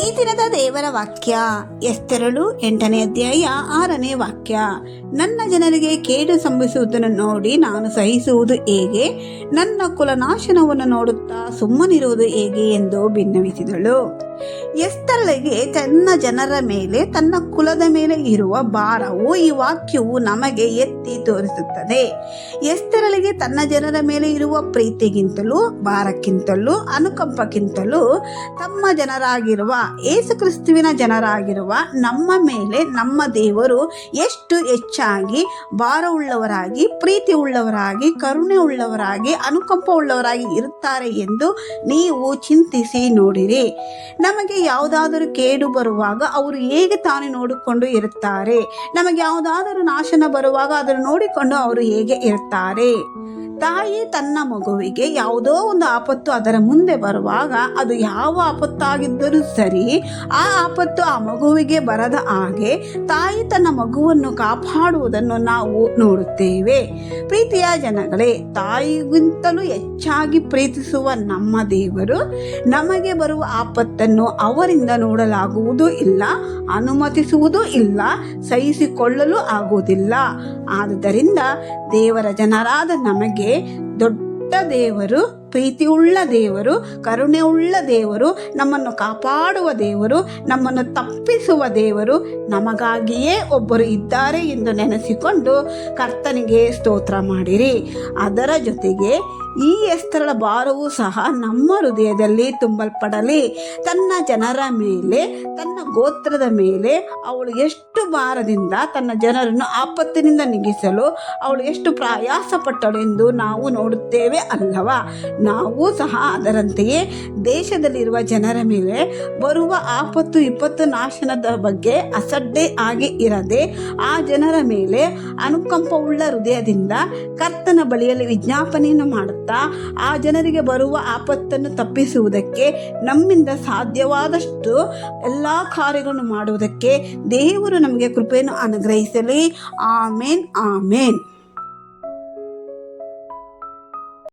ಈ ದಿನದ ದೇವರ ವಾಕ್ಯ. ಎಸ್ತೆರಳು ಎಂಟನೇ ಅಧ್ಯಾಯ ಆರನೇ ವಾಕ್ಯ. ನನ್ನ ಜನರಿಗೆ ಕೇಡು ಸಂಭವಿಸುವುದನ್ನು ನೋಡಿ ನಾನು ಸಹಿಸುವುದು ಹೇಗೆ? ನನ್ನ ಕುಲನಾಶನವನ್ನು ನೋಡುತ್ತಾ ಸುಮ್ಮನಿರುವುದು ಹೇಗೆ ಎಂದು ಭಿನ್ನವಿಸಿದಳು ಎಸ್ತರಳಿಗೆ ತನ್ನ ಜನರ ಮೇಲೆ, ತನ್ನ ಕುಲದ ಮೇಲೆ ಇರುವ ಭಾರವು, ಈ ವಾಕ್ಯವು ನಮಗೆ ಎತ್ತಿ ತೋರಿಸುತ್ತದೆ. ಎಸ್ತರಳಿಗೆ ತನ್ನ ಜನರ ಮೇಲೆ ಇರುವ ಪ್ರೀತಿಗಿಂತಲೂ, ಭಾರಕ್ಕಿಂತಲೂ, ಅನುಕಂಪಕ್ಕಿಂತಲೂ ತಮ್ಮ ಜನರಾಗಿರುವ, ಏಸುಕ್ರಿಸ್ತುವಿನ ಜನರಾಗಿರುವ ನಮ್ಮ ಮೇಲೆ ನಮ್ಮ ದೇವರು ಎಷ್ಟು ಹೆಚ್ಚಾಗಿ ಭಾರವುಳ್ಳವರಾಗಿ ಪ್ರೀತಿ ಉಳ್ಳವರಾಗಿ ಕರುಣೆ ಉಳ್ಳವರಾಗಿ ಅನುಕಂಪ ಉಳ್ಳವರಾಗಿ ಇರುತ್ತಾರೆ ಎಂದು ನೀವು ಚಿಂತಿಸಿ ನೋಡಿರಿ. ನಮಗೆ ಯಾವುದಾದರೂ ಕೇಡು ಬರುವಾಗ ಅವರು ಹೇಗೆ ತಾನೇ ನೋಡಿಕೊಂಡು ಇರುತ್ತಾರೆ? ನಮಗೆ ಯಾವುದಾದರೂ ನಾಶನ ಬರುವಾಗ ಅದನ್ನು ನೋಡಿಕೊಂಡು ಅವರು ಹೇಗೆ ಇರುತ್ತಾರೆ? ತಾಯಿ ತನ್ನ ಮಗುವಿಗೆ ಯಾವುದೋ ಒಂದು ಆಪತ್ತು ಅದರ ಮುಂದೆ ಬರುವಾಗ ಅದು ಯಾವ ಆಪತ್ತಾಗಿದ್ದರೂ ಸರಿ ಆ ಆಪತ್ತು ಆ ಮಗುವಿಗೆ ಬರದ ಹಾಗೆ ತಾಯಿ ತನ್ನ ಮಗುವನ್ನು ಕಾಪಾಡುವುದನ್ನು ನಾವು ನೋಡುತ್ತೇವೆ. ಪ್ರೀತಿಯ ಜನಗಳೇ, ತಾಯಿಗಿಂತಲೂ ಹೆಚ್ಚಾಗಿ ಪ್ರೀತಿಸುವ ನಮ್ಮ ದೇವರು ನಮಗೆ ಬರುವ ಆಪತ್ತನ್ನು ಅವರಿಂದ ನೋಡಲಾಗುವುದು ಇಲ್ಲ, ಅನುಮತಿಸುವುದೂ ಇಲ್ಲ, ಸಹಿಸಿಕೊಳ್ಳಲು ಆಗುವುದಿಲ್ಲ. ಆದುದರಿಂದ ದೇವರ ಜನರಾದ ನಮಗೆ ದೊಡ್ಡ ದೇವರು, ಪ್ರೀತಿಯುಳ್ಳ ದೇವರು ಕರುಣೆ ಉಳ್ಳ ದೇವರು, ನಮ್ಮನ್ನು ಕಾಪಾಡುವ ದೇವರು, ನಮ್ಮನ್ನು ತಪ್ಪಿಸುವ ದೇವರು ನಮಗಾಗಿಯೇ ಒಬ್ಬರು ಇದ್ದಾರೆ ಎಂದು ನೆನೆಸಿಕೊಂಡು ಕರ್ತನಿಗೆ ಸ್ತೋತ್ರ ಮಾಡಿರಿ. ಅದರ ಜೊತೆಗೆ ಈ ಎಸ್ತರಳ ಭಾರವು ಸಹ ನಮ್ಮ ಹೃದಯದಲ್ಲಿ ತುಂಬಲ್ಪಡಲಿ. ತನ್ನ ಜನರ ಮೇಲೆ, ತನ್ನ ಗೋತ್ರದ ಮೇಲೆ ಅವಳು ಎಷ್ಟು ಭಾರದಿಂದ ತನ್ನ ಜನರನ್ನು ಆಪತ್ತಿನಿಂದ ನಿಗಿಸಲು ಅವಳು ಎಷ್ಟು ಪ್ರಯಾಸ ಪಟ್ಟಳೆಂದು ನಾವು ನೋಡುತ್ತೇವೆ ಅಲ್ಲವಾ? ನಾವು ಸಹ ಅದರಂತೆಯೇ ದೇಶದಲ್ಲಿರುವ ಜನರ ಮೇಲೆ ಬರುವ ಆಪತ್ತು, ವಿಪತ್ತು ನಾಶನದ ಬಗ್ಗೆ ಅಸಡ್ಡೆ ಆಗಿ ಇರದೆ ಆ ಜನರ ಮೇಲೆ ಅನುಕಂಪವುಳ್ಳ ಹೃದಯದಿಂದ ಕರ್ತನ ಬಳಿಯಲ್ಲಿ ವಿಜ್ಞಾಪನೆಯನ್ನು ಮಾಡುತ್ತಾ ಆ ಜನರಿಗೆ ಬರುವ ಆಪತ್ತನ್ನು ತಪ್ಪಿಸುವುದಕ್ಕೆ ನಮ್ಮಿಂದ ಸಾಧ್ಯವಾದಷ್ಟು ಎಲ್ಲ ಕಾರ್ಯಗಳನ್ನು ಮಾಡುವುದಕ್ಕೆ ದೇವರು ನಮಗೆ ಕೃಪೆಯನ್ನು ಅನುಗ್ರಹಿಸಲಿ ಆಮೇನ್ ಆಮೇನ್